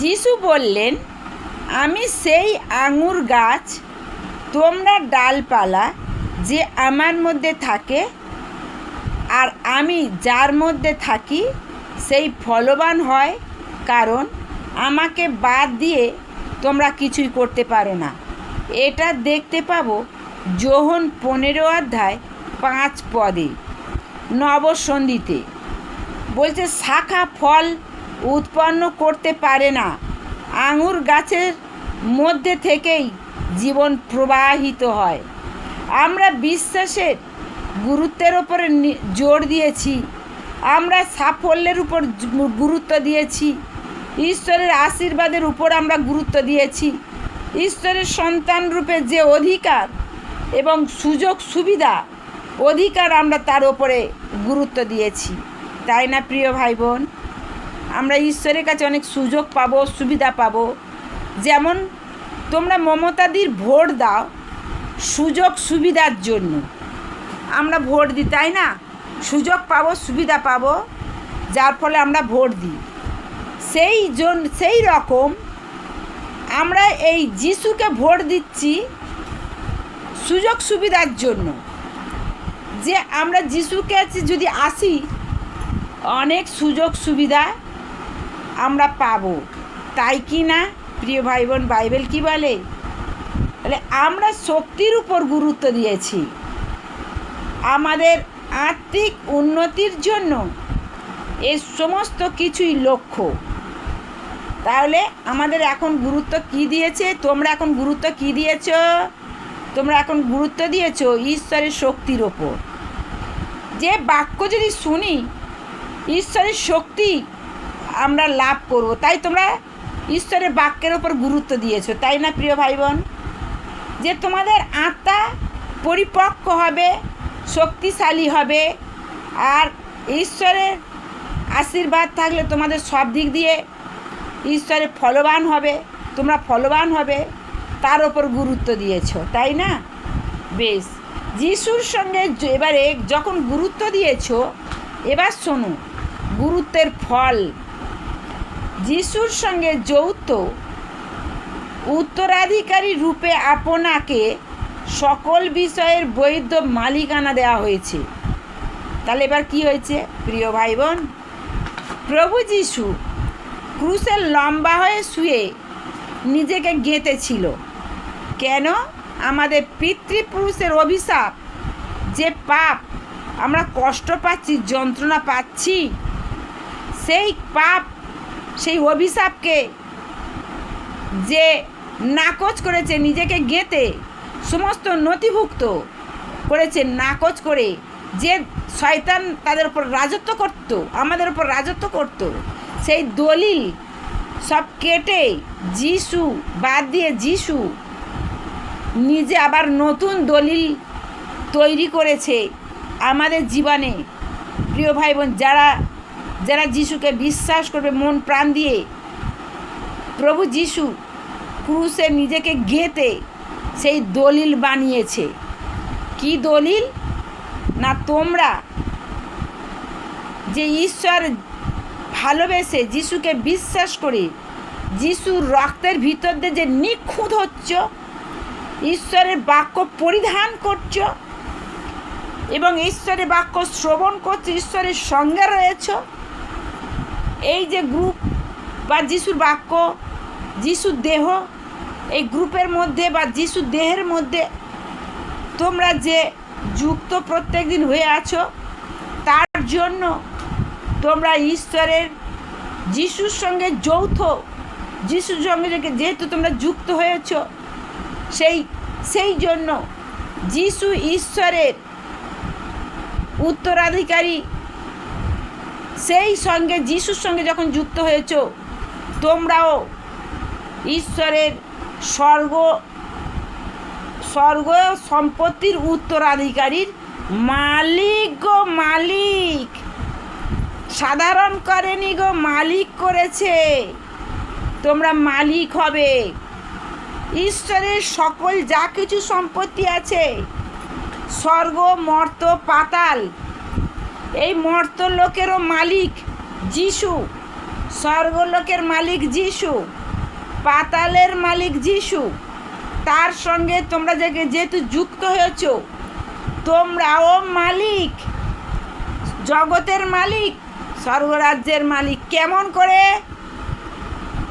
যিশু বললেন, আমি সেই আঙুর গাছ, তোমরা ডালপালা যে আমার মধ্যে থাকে, আর আমি যার মধ্যে থাকি, সেই ফলবান হয়, কারণ আমাকে বাদ দিয়ে তোমরা কিছুই করতে পারো না। এটা দেখতে পাবো যোহন পনেরো অধ্যায় পাঁচ পদে, নবসন্ধিতে। বলছে, শাখা ফল উৎপন্ন করতে পারে না। আঙুর গাছের মধ্যে থেকেই জীবন প্রবাহিত হয়। আমরা বিশ্বাসের গুরুত্বের ওপরে জোর দিয়েছি। আমরা সাফল্যের উপর গুরুত্ব দিয়েছি। ঈশ্বরের আশীর্বাদের উপর আমরা গুরুত্ব দিয়েছি। ঈশ্বরের সন্তান রূপে যে অধিকার এবং সুযোগ সুবিধা, অধিকার আমরা তার ওপরে গুরুত্ব দিয়েছি। তাই না, প্রিয় ভাই বোন? আমরা ঈশ্বরের কাছে অনেক সুযোগ পাবো, সুবিধা পাবো। যেমন তোমরা মমতাদির ভোট দাও সুযোগ সুবিধার জন্য। আমরা ভোট দিই, তাই না? সুযোগ পাবো, সুবিধা পাবো, যার ফলে আমরা ভোট দিই। সেই জন, সেই রকম আমরা এই যিশুকে ভোট দিচ্ছি সুযোগ সুবিধার জন্য। যে আমরা যিশুকে কাছে যদি আসি, অনেক সুযোগ সুবিধা আমরা পাব। তাই কি না? প্রিয় ভাই বোন বাইবেল কি বলে? তাহলে আমরা শক্তির উপর গুরুত্ব দিয়েছি। আমাদের আর্থিক উন্নতির জন্য এ সমস্ত কিছুই লক্ষ্য। তাহলে আমাদের এখন গুরুত্ব কি দিয়েছে? তোমরা এখন গুরুত্ব কি দিয়েছ? তোমরা এখন গুরুত্ব দিয়েছ ঈশ্বরের শক্তির ওপর যে বাক্য যদি শুনি, ঈশ্বরের শক্তি আমরা লাভ করব। তাই তোমরা ঈশ্বরের বাক্যের ওপর গুরুত্ব দিয়েছ, তাই না প্রিয় ভাই বোন যে তোমাদের আত্মা পরিপক্ক হবে, শক্তিশালী হবে, আর ঈশ্বরের আশীর্বাদ থাকলে তোমাদের সব দিক দিয়ে ঈশ্বরের ফলবান হবে, তোমরা ফলবান হবে, তার ওপর গুরুত্ব দিয়েছ, তাই না? বেশ, যিশুর সঙ্গে এবারে যখন গুরুত্ব দিয়েছ, এবার শোনো, গুরুত্বের ফল যিশুর সঙ্গে যৌথ উত্তরাধিকারী রূপে আপনাকে সকল বিষয়ের বৈধ মালিকানা দেওয়া হয়েছে। তাহলে এবার কি হয়েছে? প্রিয় ভাই বোন প্রভু যিশু ক্রুসের লম্বা হয়ে শুয়ে নিজেকে গেঁথেছিল। কেন? আমাদের পিতৃপুরুষের অভিশাপ। যে পাপ আমরা কষ্ট পাচ্ছি, যন্ত্রণা পাচ্ছি, সেই পাপ সেই অভিশাপকে যে নাকচ করেছে, নিজেকে গেঁথে সমস্ত নথিভুক্ত করেছে, নাকচ করে যে শয়তান তাদের উপর রাজত্ব করত, আমাদের উপর রাজত্ব করত, সেই দলিল সব কেটে যিশু, বাদ দিয়ে যিশু নিজে আবার নতুন দলিল তৈরি করেছে আমাদের জীবনে। প্রিয় ভাই বোন, যারা যারা যিশুকে বিশ্বাস করবে, মন প্রাণ দিয়ে, প্রভু যিশু ক্রুশে নিজেকে গেঁথে সেই দলিল বানিয়েছে। কি দলিল? না তোমরা যে ঈশ্বর ভালোবেসে যিশুকে বিশ্বাস করে যিশুর রক্তের ভিতর দিয়ে যে নিখুঁত হচ্ছ, ঈশ্বরের বাক্য পরিধান করছ এবং ঈশ্বরের বাক্য শ্রবণ করছ, ঈশ্বরের সঙ্গে রয়েছ এই যে গ্রুপ বা যিশুর বাক্য, যিশুর দেহ, এই গ্রুপের মধ্যে বা যিশুর দেহের মধ্যে তোমরা যে যুক্ত প্রত্যেক দিন হয়ে আছো, তার জন্য তোমরা ঈশ্বরের, যিশুর সঙ্গে যৌথ, যিশুর সঙ্গে যেহেতু তোমরা যুক্ত হয়েছ, সেই সেই জন্য যিশু ঈশ্বরের উত্তরাধিকারী সেই সঙ্গে যিশুর সঙ্গে যখন যুক্ত হয়েছ, তোমরাও ঈশ্বরের স্বর্গ স্বর্গ সম্পত্তির উত্তরাধিকারীর মালিক গো মালিক। সাধারণ করেনি গো, মালিক করেছে। তোমরা মালিক হবে। ঈশ্বরের সকল যা কিছু সম্পত্তি আছে, স্বর্গ, মর্ত, পাতাল এই মর্ত লোকেরও মালিক যিশু, স্বর্গলোকের মালিক যিশু, পাতালের মালিক যিশু। তার সঙ্গে তোমরা যে যেহেতু যুক্ত হয়েছ, তোমরাও মালিক, জগতের মালিক, স্বর্গরাজ্যের মালিক। কেমন করে?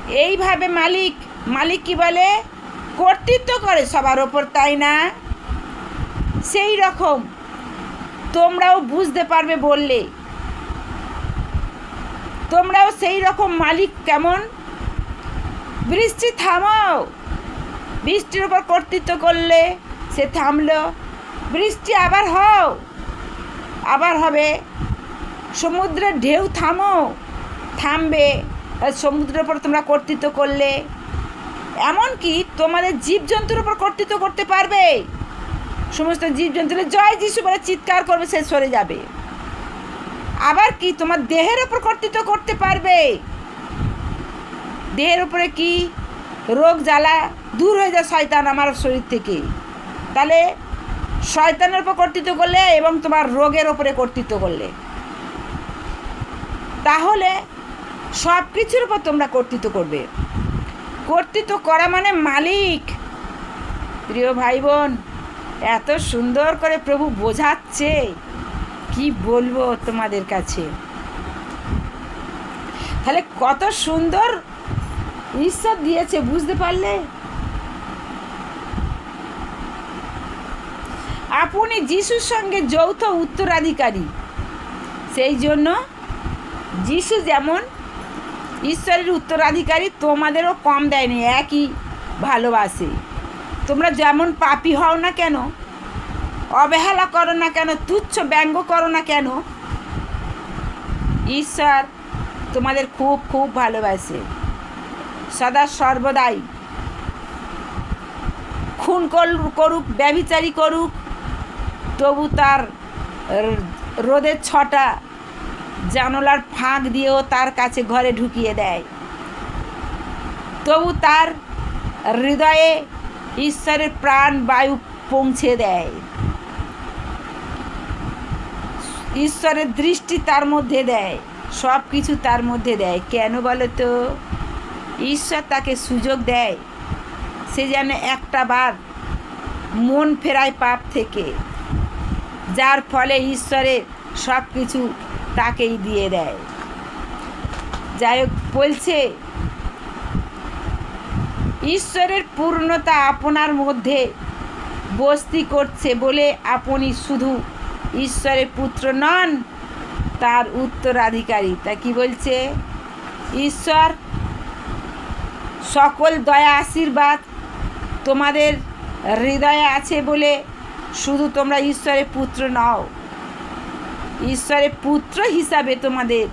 এইভাবে মালিক মালিক কি বলে? কর্তৃত্ব করে সবার ওপর, তাই না? সেই রকম। তোমরাও বুঝতে পারবে বললে। তোমরাও সেই রকম মালিক কেমন? বৃষ্টি থামাও। বৃষ্টির উপর কর্তৃত্ব করলে সে থামলো। বৃষ্টি আবার হও। আবার হবে। সমুদ্রের ঢেউ থামো। থামবে। সমুদ্রের উপর তোমরা কর্তৃত্ব করলে। এমনকি তোমাদের জীবজন্তুর উপর কর্তৃত্ব করতে পারবে। সমস্ত জীবজন্তুরা জয় যিশু বলে চিৎকার করবে, সে সরে যাবে। আবার কি, তোমার দেহের ওপর কর্তৃত্ব করতে পারবে? দেহের উপরে কি? রোগ, জ্বালা দূর হয়ে যায় শয়তান আমার শরীর থেকে। তাহলে শয়তানের উপর কর্তৃত্ব করলে এবং তোমার রোগের ওপরে কর্তৃত্ব করলে। তাহলে সব কিছুর উপর তোমরা কর্তৃত্ব করবে। কর্তৃত্ব করা মানে মালিক। প্রিয় ভাই বোন এত সুন্দর করে প্রভু বোঝাচ্ছে। কি বলব তোমাদের কাছে? তাহলে কত সুন্দর ঈশ্বর দিয়েছে, বুঝতে পারলে? আপনি যিশুর সঙ্গে যৌথ উত্তরাধিকারী, সেই জন্য যিশু যেমন ঈশ্বরের উত্তরাধিকারী, তোমাদেরও কম দেয়নি, একই ভালোবাসে। তোমরা যেমন পাপি হও না কেন, অবহেলা করো না কেন, তুচ্ছ ব্যঙ্গ করো না কেন, ঈশ্বর তোমাদের খুব খুব ভালোবাসে। সদা সর্বদাই খুন করুক ব্যভিচারী করুক, তবু তার রোদের ছটা জানলার ফাঁক দিয়েও তার কাছে ঘরে ঢুকিয়ে দেয়। তবু তার হৃদয়ে ঈশ্বরের প্রাণ বায়ু পৌঁছে দেয়। ঈশ্বরের দৃষ্টি তার মধ্যে দেয় সব কিছু তার মধ্যে দেয়। কেন বলো তো ঈশ্বর তাকে সুযোগ দেয়, সে যেন একটা বার মন ফেরায় পাপ থেকে, যার ফলে ঈশ্বরের সব কিছু তাকেই দিয়ে দেয়। যাই হোক, বলছে ঈশ্বরের পূর্ণতা আপনার মধ্যে বস্তি করছে বলে আপনি শুধু ঈশ্বরের পুত্র নন, তার উত্তরাধিকারী। তা কি বলছে? ঈশ্বর, সকল দয়া, আশীর্বাদ তোমাদের হৃদয়ে আছে বলে শুধু তোমরা ঈশ্বরের পুত্র নও। ঈশ্বরের পুত্র হিসাবে তোমাদের,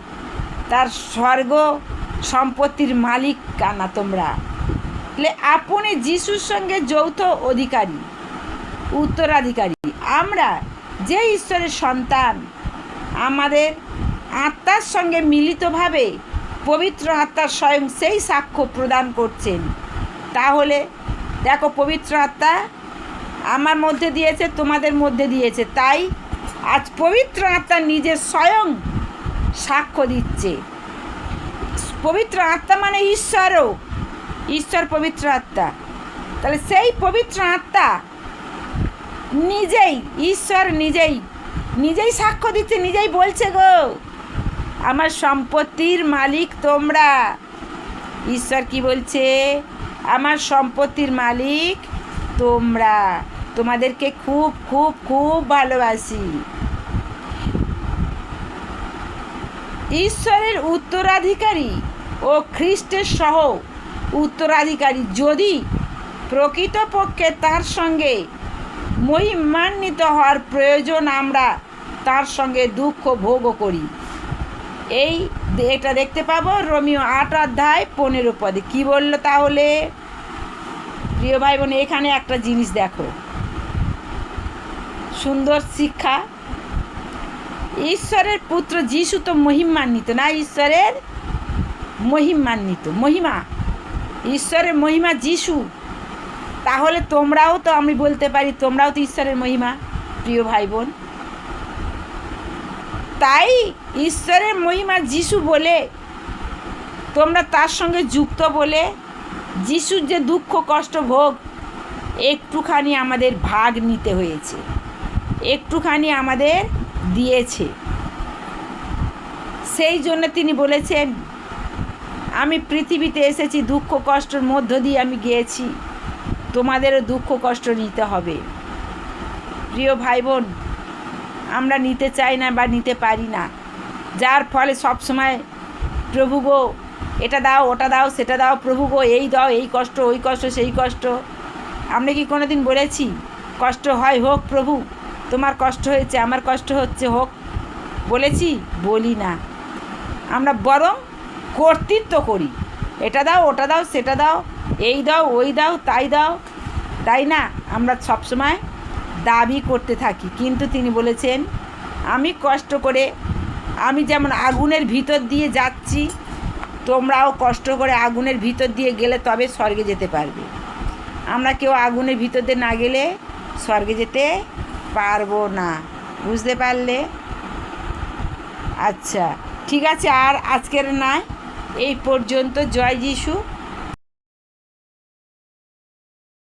তার স্বর্গ সম্পত্তির মালিক কানা তোমরা। তাহলে আপনি যিশুর সঙ্গে যৌথ অধিকারী, উত্তরাধিকারী। আমরা যে ঈশ্বরের সন্তান, আমাদের আত্মার সঙ্গে মিলিতভাবে পবিত্র আত্মার স্বয়ং সেই সাক্ষ্য প্রদান করছেন। তাহলে দেখো, পবিত্র আত্মা আমার মধ্যে দিয়েছে, তোমাদের মধ্যে দিয়েছে। তাই আজ পবিত্র আত্মা নিজের স্বয়ং সাক্ষ্য দিচ্ছে। পবিত্র আত্মা মানে ঈশ্বরও। ঈশ্বর পবিত্র আত্মা। তাহলে সেই পবিত্র আত্মা নিজেই, ঈশ্বর নিজেই নিজেই সাক্ষ্য দিচ্ছে, নিজেই বলছে গো, আমার সম্পত্তির মালিক তোমরা। ঈশ্বর কি বলছে? আমার সম্পত্তির মালিক তোমরা। তোমাদেরকে খুব খুব খুব ভালোবাসি। ঈশ্বরের উত্তরাধিকারী ও খ্রিস্টের সহ উত্তরাধিকারী যদি প্রকৃতপক্ষে তার সঙ্গে মহিমান্বিত হওয়ার প্রয়োজন আমরা তার সঙ্গে দুঃখ ভোগও করি। এই এটা দেখতে পাবো রোমিও আট অধ্যায় পনেরো পদে। কী বলল তাহলে? প্রিয় ভাই বোন এখানে একটা জিনিস দেখো। সুন্দর শিক্ষা। ঈশ্বরের পুত্র যিশু তো মহিমান্বিত না? ঈশ্বরের মহিমান্বিত, মহিমা। ঈশ্বরের মহিমা যিশু, তাহলে তোমরাও তো আমি বলতে পারি, তোমরাও তো ঈশ্বরের মহিমা, প্রিয় ভাই বোন তাই ঈশ্বরের মহিমা যিশু বলে, তোমরা তার সঙ্গে যুক্ত বলে, যিশুর যে দুঃখ, কষ্ট, ভোগ, একটুখানি আমাদের ভাগ নিতে হয়েছে, একটুখানি আমাদের দিয়েছে। সেই জন্য তিনি বলেছেন আমি পৃথিবীতে এসেছি, দুঃখ কষ্টর মধ্য দিয়ে আমি গিয়েছি। তোমাদেরও দুঃখ কষ্ট নিতে হবে। প্রিয় ভাই বোন আমরা নিতে চাই না বা নিতে পারি না। যার ফলে সব সময় প্রভু গো, এটা দাও, ওটা দাও, সেটা দাও, প্রভু গো, এই দাও, এই কষ্ট, ওই কষ্ট, সেই কষ্ট। আমরা কি কোনো দিন বলেছি, কষ্ট হয়, হোক প্রভু, তোমার কষ্ট হয়েছে, আমার কষ্ট হচ্ছে, হোক। বলেছি, বলি না। আমরা বরং কর্তৃত্ব করি। এটা দাও, ওটা দাও, সেটা দাও, এই দাও, ওই দাও, তাই দাও। তাই না? আমরা সবসময় দাবি করতে থাকি। কিন্তু তিনি বলেছেন, আমি কষ্ট করে, আমি যেমন আগুনের ভিতর দিয়ে যাচ্ছি, তোমরাও কষ্ট করে আগুনের ভিতর দিয়ে গেলে তবে স্বর্গে যেতে পারবে। আমরা কেউ আগুনের ভিতর দিয়ে না গেলে স্বর্গে যেতে পারব না। বুঝতে পারলে? আচ্ছা ঠিক আছে, আর আজকের নয় এই পর্যন্ত জয় যিশু।